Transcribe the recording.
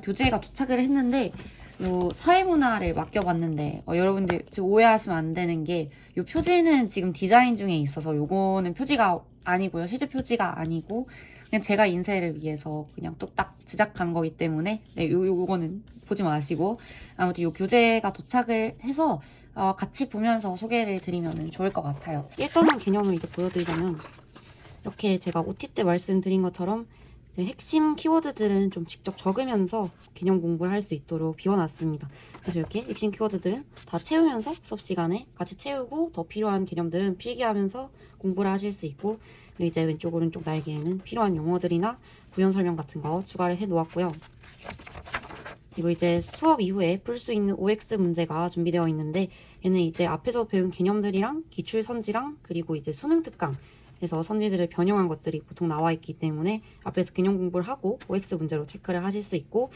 교재가 도착을 했는데 요 사회문화를 맡겨봤는데 어, 여러분들 지금 오해하시면 안 되는 게 요 표지는 지금 디자인 중에 있어서 요거는 표지가 아니고요. 실제 표지가 아니고 그냥 제가 인쇄를 위해서 그냥 뚝딱 제작한 거기 때문에 네, 요, 요거는 보지 마시고 아무튼 요 교재가 도착을 해서 어, 같이 보면서 소개를 드리면 좋을 것 같아요. 일단은 개념을 이제 보여드리자면 이렇게 제가 OT 때 말씀드린 것처럼 핵심 키워드들은 좀 직접 적으면서 개념 공부를 할 수 있도록 비워놨습니다. 그래서 이렇게 핵심 키워드들은 다 채우면서 수업 시간에 같이 채우고 더 필요한 개념들은 필기하면서 공부를 하실 수 있고 그리고 이제 왼쪽 오른쪽 날개에는 필요한 용어들이나 부연 설명 같은 거 추가를 해 놓았고요. 그리고 이제 수업 이후에 풀 수 있는 OX 문제가 준비되어 있는데 얘는 이제 앞에서 배운 개념들이랑 기출 선지랑 그리고 이제 수능 특강 해서 선지들을 변형한 것들이 보통 나와 있기 때문에 앞에서 개념 공부를 하고 OX 문제로 체크를 하실 수 있고